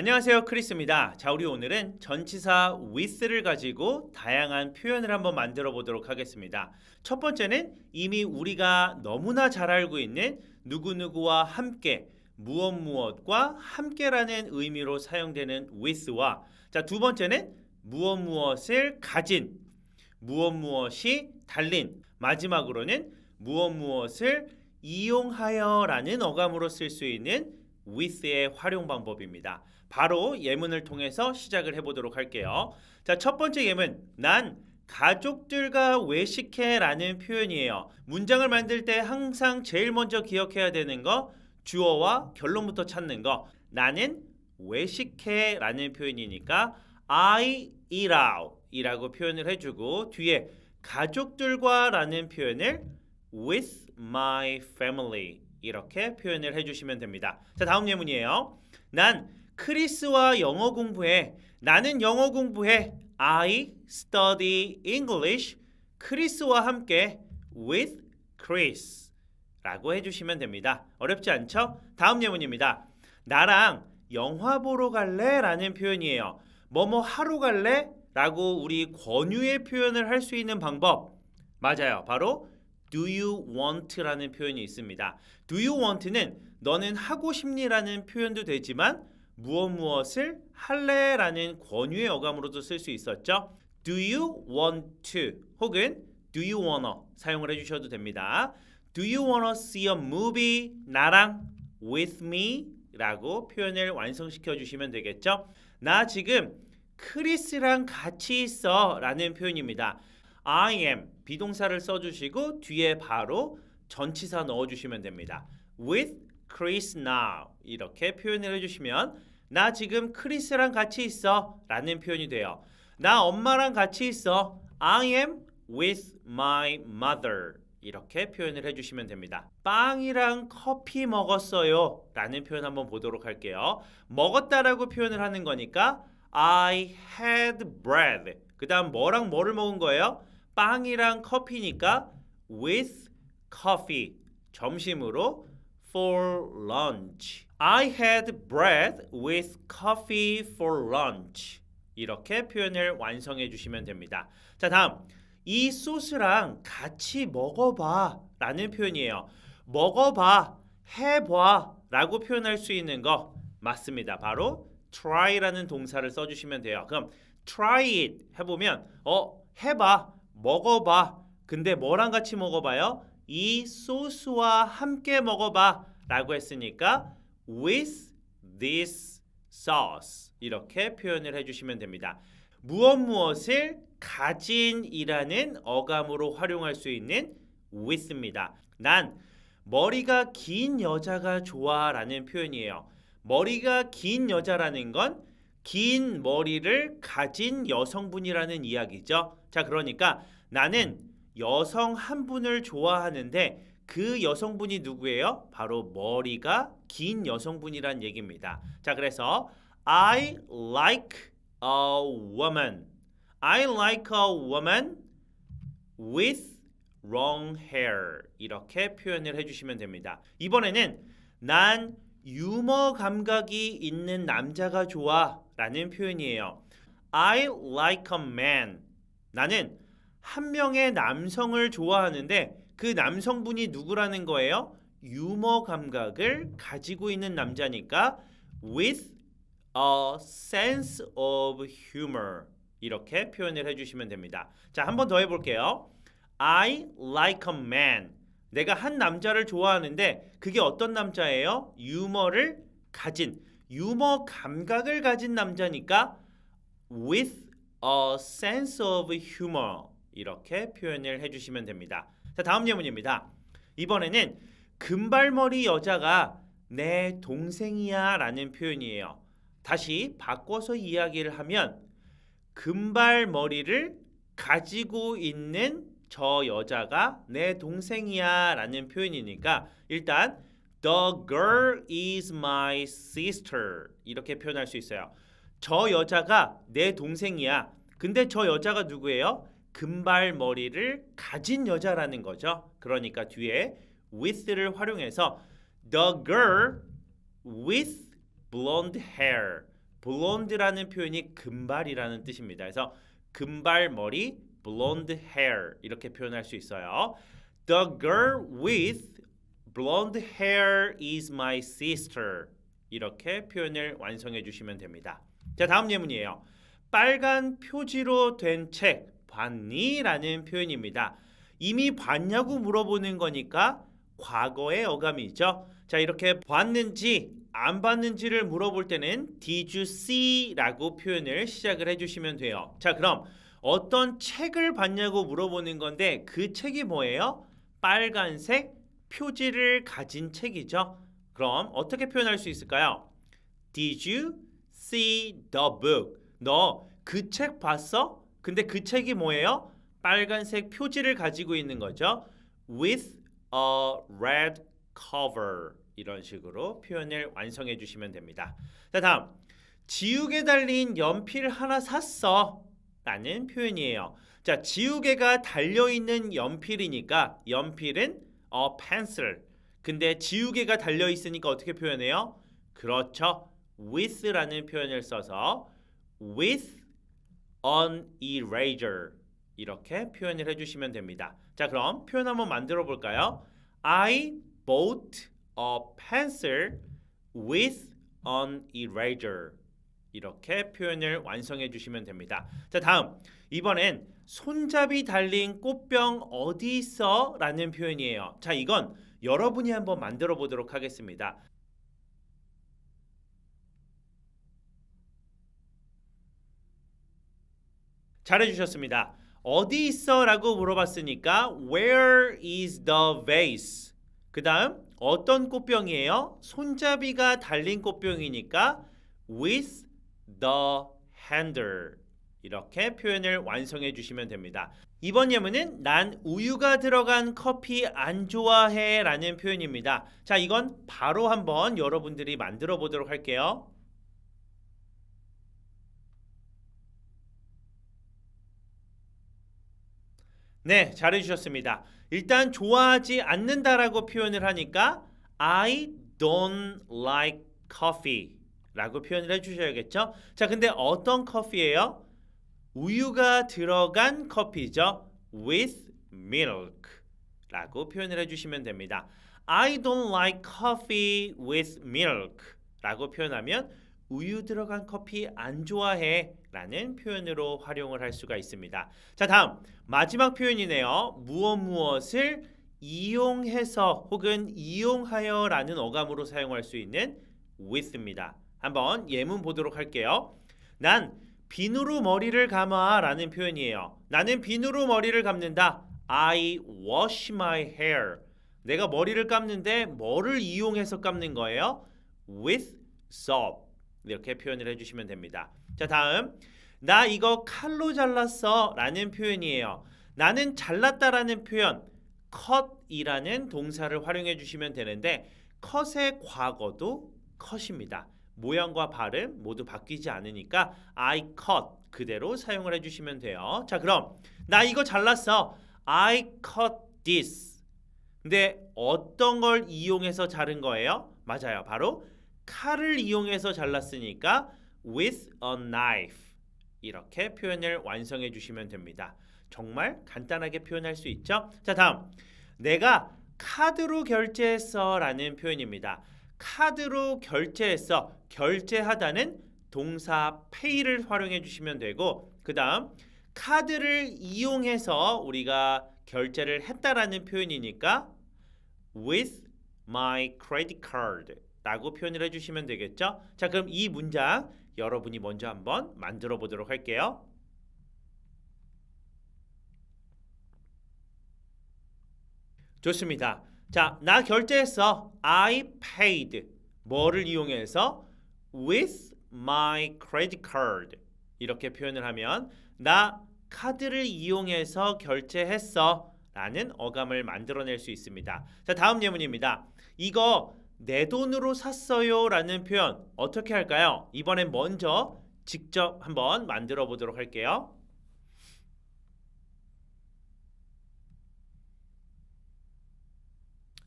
안녕하세요 크리스입니다. 자 우리 오늘은 전치사 with를 가지고 다양한 표현을 한번 만들어 보도록 하겠습니다. 첫 번째는 이미 우리가 너무나 잘 알고 있는 누구누구와 함께 무엇 무엇과 함께라는 의미로 사용되는 with와 자두 번째는 무엇 무엇을 가진 무엇 무엇이 달린 마지막으로는 무엇 무엇을 이용하여 라는 어감으로 쓸 수 있는 with의 활용 방법입니다. 바로 예문을 통해서 시작을 해보도록 할게요. 자, 첫 번째 예문. 난 가족들과 외식해 라는 표현이에요. 문장을 만들 때 항상 제일 먼저 기억해야 되는 거 주어와 결론부터 찾는 거. 나는 외식해 라는 표현이니까 I eat out 이라고 표현을 해주고 뒤에 가족들과 라는 표현을 with my family 이렇게 표현을 해주시면 됩니다. 자 다음 예문이에요. 난 크리스와 영어 공부해. 나는 영어 공부해. I study English. 크리스와 함께 with Chris 라고 해주시면 됩니다. 어렵지 않죠? 다음 예문입니다. 나랑 영화 보러 갈래? 라는 표현이에요. 뭐뭐 하러 갈래? 라고 우리 권유의 표현을 할 수 있는 방법 맞아요. 바로 do you want라는 표현이 있습니다. do you want는 너는 하고 싶니 라는 표현도 되지만 무엇 무엇을 할래라는 권유의 어감으로도 쓸 수 있었죠. do you want to 혹은 do you wanna 사용을 해 주셔도 됩니다. do you wanna see a movie 나랑 with me 라고 표현을 완성시켜 주시면 되겠죠. 나 지금 크리스랑 같이 있어 라는 표현입니다. I am 비동사를 써주시고 뒤에 바로 전치사 넣어주시면 됩니다. With Chris now 이렇게 표현을 해주시면 나 지금 크리스랑 같이 있어 라는 표현이 돼요. 나 엄마랑 같이 있어. I am with my mother 이렇게 표현을 해주시면 됩니다. 빵이랑 커피 먹었어요 라는 표현 한번 보도록 할게요. 먹었다라고 표현을 하는 거니까 I had bread. 그 다음 뭐랑 뭐를 먹은 거예요? 빵이랑 커피니까 with coffee. 점심으로 for lunch. I had bread with coffee for lunch. 이렇게 표현을 완성해 주시면 됩니다. 자, 다음. 이 소스랑 같이 먹어봐 라는 표현이에요. 먹어봐, 해봐 라고 표현할 수 있는 거 맞습니다. 바로 try라는 동사를 써주시면 돼요. 그럼 try it 해보면 어 해봐 먹어봐 근데 뭐랑 같이 먹어봐요? 이 소스와 함께 먹어봐 라고 했으니까 with this sauce 이렇게 표현을 해주시면 됩니다. 무엇 무엇을 가진이라는 어감으로 활용할 수 있는 with입니다. 난 머리가 긴 여자가 좋아라는 표현이에요. 머리가 긴 여자라는 건 긴 머리를 가진 여성분이라는 이야기죠. 자, 그러니까 나는 여성 한 분을 좋아하는데 그 여성분이 누구예요? 바로 머리가 긴 여성분이란 얘기입니다. 자, 그래서 I like a woman. I like a woman with long hair. 이렇게 표현을 해 주시면 됩니다. 이번에는 난 유머 감각이 있는 남자가 좋아 라는 표현이에요. I like a man. 나는 한 명의 남성을 좋아하는데 그 남성분이 누구라는 거예요? 유머 감각을 가지고 있는 남자니까 with a sense of humor 이렇게 표현을 해주시면 됩니다. 자, 한 번 더 해볼게요. I like a man. 내가 한 남자를 좋아하는데 그게 어떤 남자예요? 유머를 가진 유머 감각을 가진 남자니까 with a sense of humor 이렇게 표현을 해주시면 됩니다. 자 다음 예문입니다. 이번에는 금발머리 여자가 내 동생이야 라는 표현이에요. 다시 바꿔서 이야기를 하면 금발머리를 가지고 있는 저 여자가 내 동생이야 라는 표현이니까 일단 The girl is my sister 이렇게 표현할 수 있어요. 저 여자가 내 동생이야. 근데 저 여자가 누구예요? 금발 머리를 가진 여자라는 거죠. 그러니까 뒤에 with를 활용해서 the girl with blonde hair blonde라는 표현이 금발이라는 뜻입니다. 그래서 금발 머리 blonde hair 이렇게 표현할 수 있어요. The girl with blonde hair is my sister. 이렇게 표현을 완성해 주시면 됩니다. 자, 다음 예문이에요. 빨간 표지로 된 책 봤니? 라는 표현입니다. 이미 봤냐고 물어보는 거니까 과거의 어감이죠. 자, 이렇게 봤는지 안 봤는지를 물어볼 때는 did you see? 라고 표현을 시작을 해주시면 돼요. 자, 그럼 어떤 책을 봤냐고 물어보는 건데 그 책이 뭐예요? 빨간색 표지를 가진 책이죠. 그럼 어떻게 표현할 수 있을까요? Did you see the book? 너 그 책 봤어? 근데 그 책이 뭐예요? 빨간색 표지를 가지고 있는 거죠. With a red cover 이런 식으로 표현을 완성해 주시면 됩니다. 자 다음 지우개 달린 연필 하나 샀어 라는 표현이에요. 자 지우개가 달려 있는 연필이니까 연필은 a pencil. 근데 지우개가 달려 있으니까 어떻게 표현해요? 그렇죠. with라는 표현을 써서 with an eraser 이렇게 표현을 해주시면 됩니다. 자 그럼 표현 한번 만들어 볼까요? I bought a pencil with an eraser 이렇게 표현을 완성해 주시면 됩니다. 자 다음 이번엔 손잡이 달린 꽃병 어디 있어? 라는 표현이에요. 자 이건 여러분이 한번 만들어 보도록 하겠습니다. 잘해주셨습니다. 어디 있어 라고 물어봤으니까 Where is the vase? 그 다음 어떤 꽃병이에요? 손잡이가 달린 꽃병이니까 With the handle 이렇게 표현을 완성해 주시면 됩니다. 이번 예문은 난 우유가 들어간 커피 안 좋아해 라는 표현입니다. 자, 이건 바로 한번 여러분들이 만들어 보도록 할게요. 네, 잘해 주셨습니다. 일단 좋아하지 않는다라고 표현을 하니까 I don't like coffee 라고 표현을 해 주셔야겠죠? 자, 근데 어떤 커피예요? 우유가 들어간 커피죠. with milk 라고 표현을 해주시면 됩니다. I don't like coffee with milk 라고 표현하면 우유 들어간 커피 안 좋아해 라는 표현으로 활용을 할 수가 있습니다. 자 다음 마지막 표현이네요. 무엇 무엇을 이용해서 혹은 이용하여 라는 어감으로 사용할 수 있는 with입니다. 한번 예문 보도록 할게요. 난 비누로 머리를 감아 라는 표현이에요. 나는 비누로 머리를 감는다. I wash my hair. 내가 머리를 감는데 뭐를 이용해서 감는 거예요? With soap. 이렇게 표현을 해주시면 됩니다. 자 다음 나 이거 칼로 잘랐어 라는 표현이에요. 나는 잘랐다라는 표현 cut이라는 동사를 활용해 주시면 되는데 cut의 과거도 cut입니다. 모양과 발음 모두 바뀌지 않으니까 I cut 그대로 사용을 해주시면 돼요. 자 그럼 나 이거 잘랐어. I cut this. 근데 어떤 걸 이용해서 자른 거예요? 맞아요. 바로 칼을 이용해서 잘랐으니까 with a knife 이렇게 표현을 완성해 주시면 됩니다. 정말 간단하게 표현할 수 있죠? 자 다음 내가 카드로 결제했어 라는 표현입니다. 카드로 결제해서 결제하다는 동사 pay를 활용해 주시면 되고 그 다음 카드를 이용해서 우리가 결제를 했다라는 표현이니까 with my credit card 라고 표현을 해주시면 되겠죠 자 그럼 이 문장 여러분이 먼저 한번 만들어 보도록 할게요 좋습니다 자, 나 결제했어. I paid. 뭐를 이용해서? with my credit card. 이렇게 표현을 하면 나 카드를 이용해서 결제했어. 라는 어감을 만들어낼 수 있습니다. 자, 다음 예문입니다. 이거 내 돈으로 샀어요. 라는 표현 어떻게 할까요? 이번엔 먼저 직접 한번 만들어 보도록 할게요.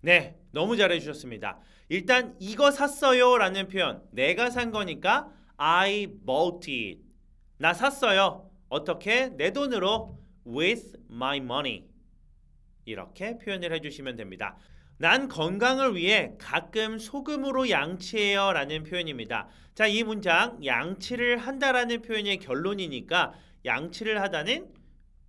네, 너무 잘해 주셨습니다. 일단 이거 샀어요 라는 표현, 내가 산 거니까 I bought it. 나 샀어요. 어떻게? 내 돈으로 with my money. 이렇게 표현을 해주시면 됩니다. 난 건강을 위해 가끔 소금으로 양치해요 라는 표현입니다. 자, 이 문장 양치를 한다라는 표현의 결론이니까 양치를 하다는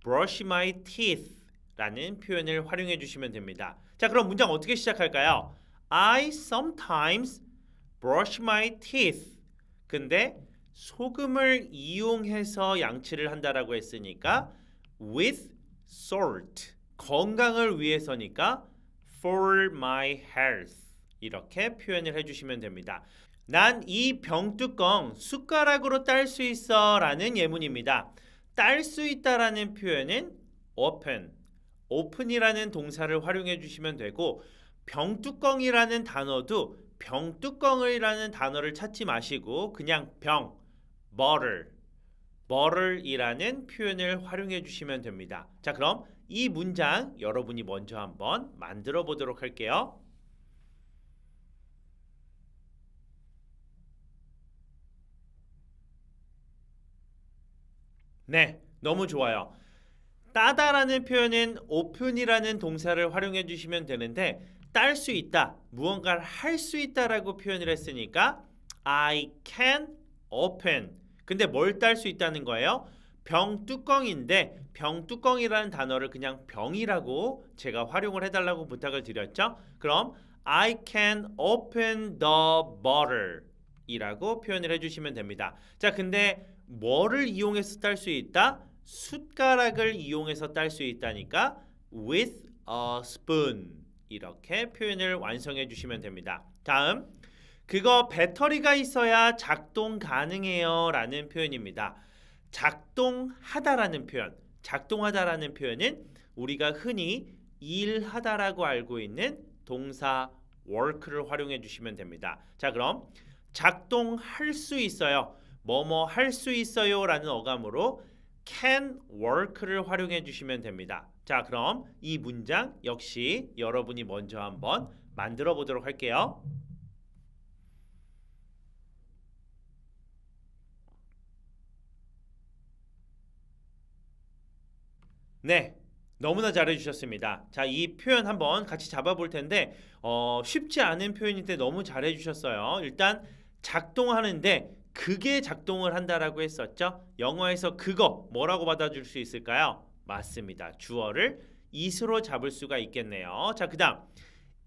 brush my teeth 라는 표현을 활용해 주시면 됩니다. 자, 그럼 문장 어떻게 시작할까요? I sometimes brush my teeth. 근데 소금을 이용해서 양치를 한다라고 했으니까 with salt. 건강을 위해서니까 for my health. 이렇게 표현을 해 주시면 됩니다. 난 이 병뚜껑 숟가락으로 딸 수 있어 라는 예문입니다. 딸 수 있다라는 표현은 open, open이라는 동사를 활용해 주시면 되고 병뚜껑이라는 단어도 병뚜껑이라는 단어를 찾지 마시고 그냥 병, bottle, bottle이라는 표현을 활용해 주시면 됩니다. 자, 그럼 이 문장 여러분이 먼저 한번 만들어 보도록 할게요. 네, 너무 좋아요. 따다라는 표현은 open이라는 동사를 활용해 주시면 되는데 딸 수 있다, 무언가를 할 수 있다라고 표현을 했으니까 I can open. 근데 뭘 딸 수 있다는 거예요? 병 뚜껑인데 병 뚜껑이라는 단어를 그냥 병이라고 제가 활용을 해달라고 부탁을 드렸죠. 그럼 I can open the bottle 이라고 표현을 해주시면 됩니다. 자, 근데 뭐를 이용해서 딸 수 있다? 숟가락을 이용해서 딸 수 있다니까 with a spoon 이렇게 표현을 완성해 주시면 됩니다. 다음 그거 배터리가 있어야 작동 가능해요 라는 표현입니다. 작동하다라는 표현 작동하다라는 표현은 우리가 흔히 일하다라고 알고 있는 동사 work를 활용해 주시면 됩니다. 자 그럼 작동할 수 있어요. 뭐뭐 할 수 있어요 라는 어감으로 can work를 활용해 주시면 됩니다. 자, 그럼 이 문장 역시 여러분이 먼저 한번 만들어 보도록 할게요. 네. 너무나 잘해 주셨습니다. 자, 이 표현 한번 같이 잡아 볼 텐데 어, 쉽지 않은 표현인데 너무 잘해 주셨어요. 일단 작동하는데 그게 작동을 한다라고 했었죠. 영어에서 그거 뭐라고 받아줄 수 있을까요? 맞습니다. 주어를 it으로 잡을 수가 있겠네요. 자, 그 다음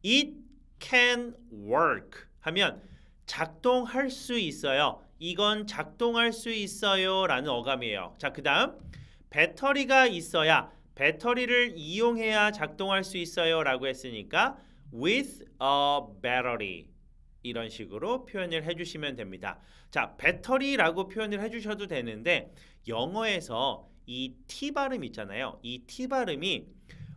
it can work 하면 작동할 수 있어요. 이건 작동할 수 있어요 라는 어감이에요. 자, 그 다음 배터리가 있어야 배터리를 이용해야 작동할 수 있어요라고 했으니까 with a battery 이런 식으로 표현을 해주시면 됩니다. 자, 배터리라고 표현을 해주셔도 되는데 영어에서 이 T 발음 있잖아요. 이 T 발음이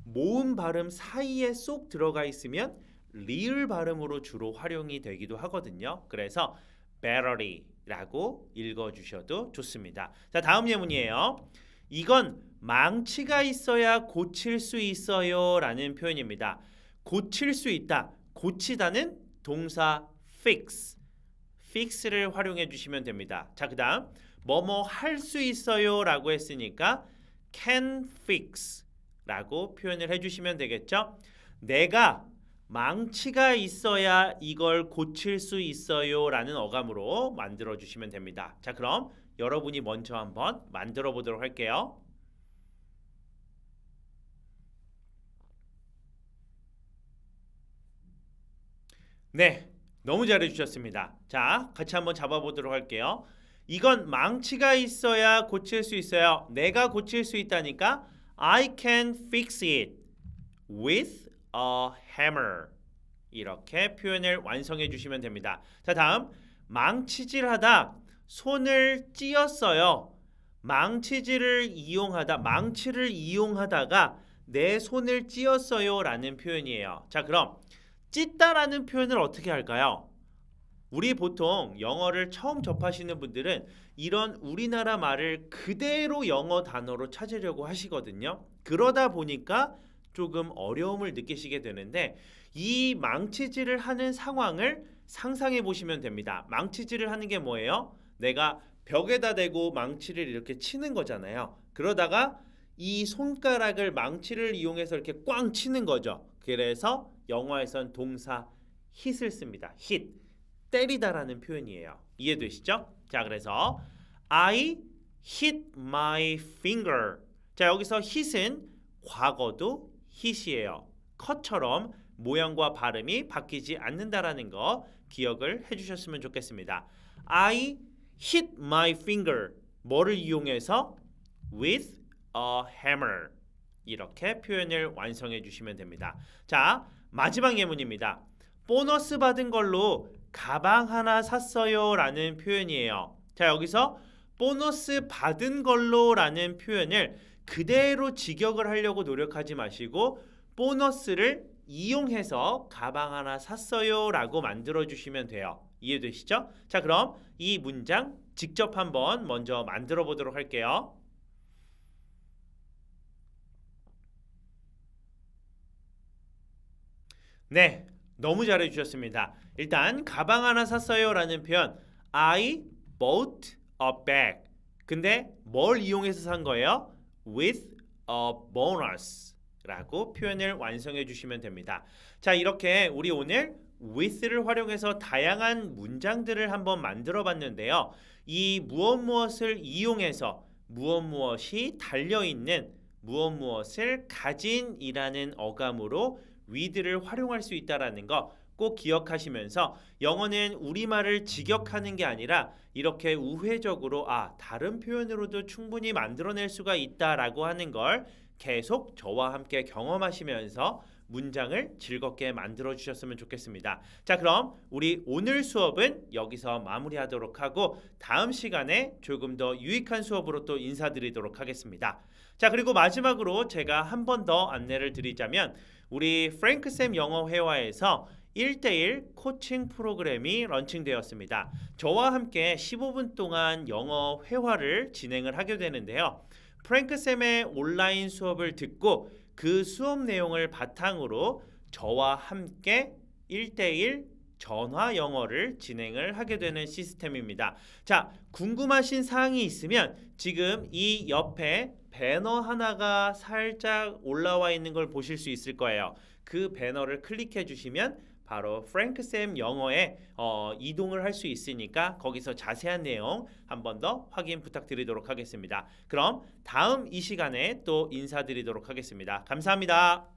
모음 발음 사이에 쏙 들어가 있으면 리을 발음으로 주로 활용이 되기도 하거든요. 그래서 battery라고 읽어주셔도 좋습니다. 자, 다음 예문이에요. 이건 망치가 있어야 고칠 수 있어요 라는 표현입니다. 고칠 수 있다. 고치다는 동사 fix, fix를 활용해 주시면 됩니다. 자, 그 다음 뭐뭐 할 수 있어요 라고 했으니까 can fix라고 표현을 해 주시면 되겠죠. 내가 망치가 있어야 이걸 고칠 수 있어요 라는 어감으로 만들어 주시면 됩니다. 자, 그럼 여러분이 먼저 한번 만들어 보도록 할게요. 네, 너무 잘해 주셨습니다. 자, 같이 한번 잡아보도록 할게요. 이건 망치가 있어야 고칠 수 있어요. 내가 고칠 수 있다니까 I can fix it with a hammer. 이렇게 표현을 완성해 주시면 됩니다. 자, 다음 망치질하다 손을 찧었어요. 망치질을 이용하다 망치를 이용하다가 내 손을 찧었어요라는 표현이에요. 자, 그럼 찢다라는 표현을 어떻게 할까요? 우리 보통 영어를 처음 접하시는 분들은 이런 우리나라 말을 그대로 영어 단어로 찾으려고 하시거든요. 그러다 보니까 조금 어려움을 느끼시게 되는데 이 망치질을 하는 상황을 상상해 보시면 됩니다. 망치질을 하는 게 뭐예요? 내가 벽에다 대고 망치를 이렇게 치는 거잖아요. 그러다가 이 손가락을 망치를 이용해서 이렇게 꽝 치는 거죠. 그래서 영어에선 동사 hit을 씁니다. hit 때리다라는 표현이에요. 이해되시죠? 자, 그래서 I hit my finger. 자, 여기서 hit은 과거도 hit이에요. 컷처럼 모양과 발음이 바뀌지 않는다라는 거 기억을 해주셨으면 좋겠습니다. I hit my finger. 뭐를 이용해서? With a hammer. 이렇게 표현을 완성해 주시면 됩니다. 자, 마지막 예문입니다. 보너스 받은 걸로 가방 하나 샀어요 라는 표현이에요. 자, 여기서 보너스 받은 걸로 라는 표현을 그대로 직역을 하려고 노력하지 마시고 보너스를 이용해서 가방 하나 샀어요 라고 만들어 주시면 돼요. 이해되시죠? 자, 그럼 이 문장 직접 한번 먼저 만들어 보도록 할게요. 네, 너무 잘해 주셨습니다. 일단 가방 하나 샀어요 라는 표현 I bought a bag. 근데 뭘 이용해서 산 거예요? With a bonus라고 표현을 완성해 주시면 됩니다. 자, 이렇게 우리 오늘 with를 활용해서 다양한 문장들을 한번 만들어 봤는데요. 이 무엇 무엇을 이용해서 무엇 무엇이 달려 있는 무엇 무엇을 가진이라는 어감으로 with를 활용할 수 있다라는 거 꼭 기억하시면서 영어는 우리말을 직역하는 게 아니라 이렇게 우회적으로 아 다른 표현으로도 충분히 만들어낼 수가 있다라고 하는 걸 계속 저와 함께 경험하시면서 문장을 즐겁게 만들어 주셨으면 좋겠습니다. 자, 그럼 우리 오늘 수업은 여기서 마무리하도록 하고 다음 시간에 조금 더 유익한 수업으로 또 인사드리도록 하겠습니다. 자, 그리고 마지막으로 제가 한 번 더 안내를 드리자면 우리 프랭크 쌤 영어 회화에서 1대1 코칭 프로그램이 런칭되었습니다. 저와 함께 15분 동안 영어 회화를 진행을 하게 되는데요. 프랭크 쌤의 온라인 수업을 듣고 그 수업 내용을 바탕으로 저와 함께 1대1 전화 영어를 진행을 하게 되는 시스템입니다. 자, 궁금하신 사항이 있으면 지금 이 옆에 배너 하나가 살짝 올라와 있는 걸 보실 수 있을 거예요. 그 배너를 클릭해 주시면 바로 프랭크 쌤 영어에 어, 이동을 할 수 있으니까 거기서 자세한 내용 한 번 더 확인 부탁드리도록 하겠습니다. 그럼 다음 이 시간에 또 인사드리도록 하겠습니다. 감사합니다.